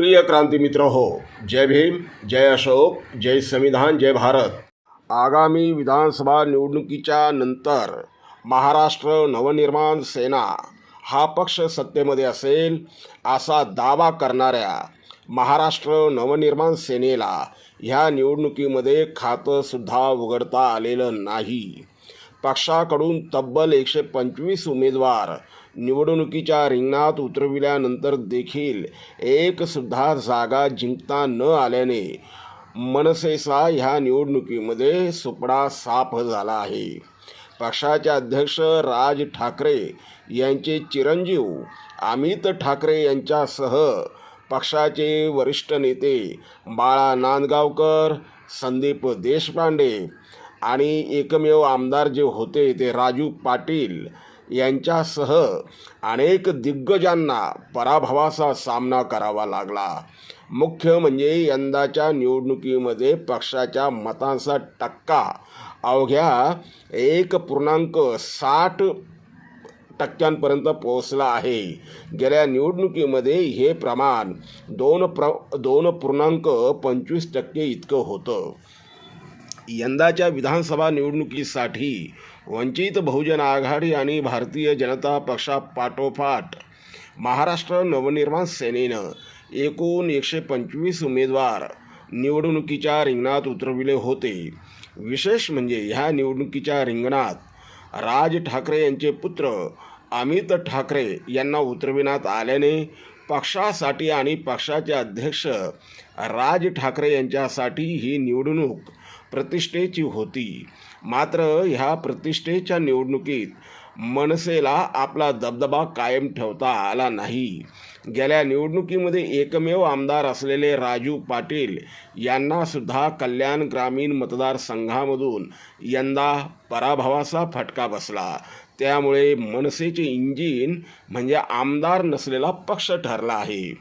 प्रिय क्रांती मित्र हो जय भीम जय अशोक जय संविधान जय भारत. आगामी विधानसभा निवडणुकीच्या नंतर महाराष्ट्र नवनिर्माण सेना हा पक्ष सत्तेमध्ये असेल असा दावा करणाऱ्या महाराष्ट्र नवनिर्माण सेनेला ह्या निवडणुकीमध्ये खातंसुद्धा उघडता आलेलं नाही. पक्षाकडून तब्बल एकशे पंचवीस उमेदवार निवडणुकीच्या रिंगणात उतरविल्यानंतर देखील एकसुद्धा जागा जिंकता न आल्याने मनसेचा ह्या निवडणुकीमध्ये सुपडा साफ झाला आहे. पक्षाचे अध्यक्ष राज ठाकरे यांचे चिरंजीव अमित ठाकरे यांच्यासह पक्षाचे वरिष्ठ नेते बाळा नांदगावकर संदीप देशपांडे आणि एकमेव आमदार जे होते ते राजू पाटील यांच्यासह अनेक दिग्गजांना पराभवाचा सामना करावा लागला. मुख्य म्हणजे यंदाच्या निवडणुकीमध्ये पक्षाच्या मतांचा टक्का अवघ्या एक पूर्णांक साठ टक्क्यांपर्यंत पोहोचला आहे. गेल्या निवडणुकीमध्ये हे प्रमाण दोन प्र दोन पूर्णांक पंचवीस टक्के इतकं होतं. यंदाच्या विधानसभा निवडणुकीसाठी वंचित बहुजन आघाडी आणि भारतीय जनता पक्षापाठोपाठ महाराष्ट्र नवनिर्माण सेनेनं एकूण एकशे पंचवीस उमेदवार निवडणुकीच्या रिंगणात उतरविले होते. विशेष म्हणजे ह्या निवडणुकीच्या रिंगणात राज ठाकरे यांचे पुत्र अमित ठाकरे यांना उतरविण्यात आल्याने पक्षासाठी आणि पक्षाचे अध्यक्ष राज ठाकरे यांच्यासाठी ही निवडणूक प्रतिष्ठेची होती. मात्र ह्या प्रतिष्ठेच्या निवडणुकीत मनसेला आपला दबदबा कायम ठेवता आला नाही. गेल्या निवडणुकीमध्ये एकमेव आमदार असलेले राजू पाटील यांनासुद्धा कल्याण ग्रामीण मतदारसंघामधून यंदा पराभवाचा फटका बसला. त्यामुळे मनसेचे इंजिन म्हणजे आमदार नसलेला पक्ष ठरला आहे.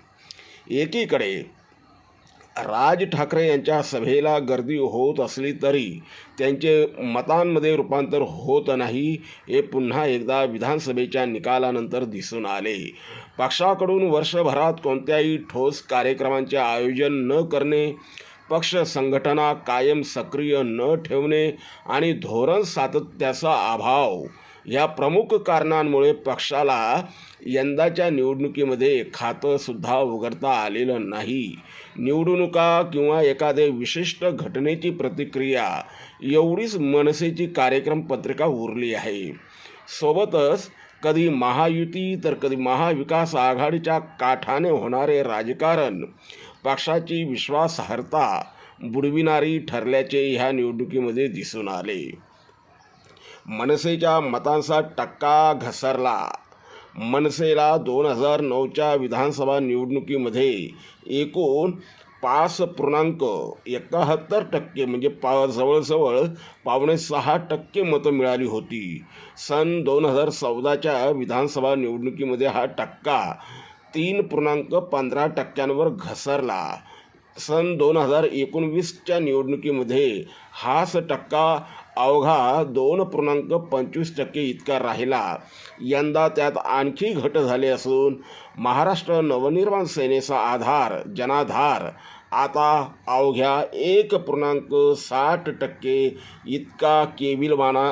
एकीकडे राज ठाकरे यांच्या सभेला गर्दी होत असली तरी त्यांचे मतांमध्ये रूपांतर होत नाही हे पुन्हा एकदा विधानसभेच्या निकालानंतर दिसून आले. पक्षाकडून वर्षभरात कोणत्याही ठोस कार्यक्रमांचे आयोजन न करणे पक्ष संघटना कायम सक्रिय न ठेवणे आणि धोरण सातत्याचा अभाव या प्रमुख कारणांमुळे पक्षाला यंदाच्या निवडणुकीमध्ये खातंसुद्धा उघडता आलेलं नाही. निवडणुका किंवा एखाद्या विशिष्ट घटनेची प्रतिक्रिया एवढीच मनसेची कार्यक्रम पत्रिका उरली आहे. सोबतच कधी महायुती तर कधी महाविकास आघाडीच्या काठाने होणारे राजकारण पक्षाची विश्वासार्हता बुडविणारी ठरल्याचे ह्या निवडणुकीमध्ये दिसून आले. मनसेच्या मतांचा टक्का घसरला. मनसेला दोन हजार नऊच्या विधानसभा निवडणुकीमध्ये एकूण पाच पूर्णांक एकाहत्तर टक्के म्हणजे पा जवळजवळ पावणे सहा टक्के मतं मिळाली होती. सन दोन हजार चौदाच्या विधानसभा निवडणुकीमध्ये हा टक्का तीन पूर्णांक पंधरा टक्क्यांवर घसरला. सन दोन हजार एकोणवीसच्या निवडणुकीमध्ये हाच टक्का अवघा दोन पूर्णांक पंचवीस टक्के इतका राहिला. यंदा त्यात आणखी घट झाली असून महाराष्ट्र नवनिर्माण सेनेचा आधार जनाधार. आता अवघ्या एक पूर्णांक साठ टक्के इतका केविलवाना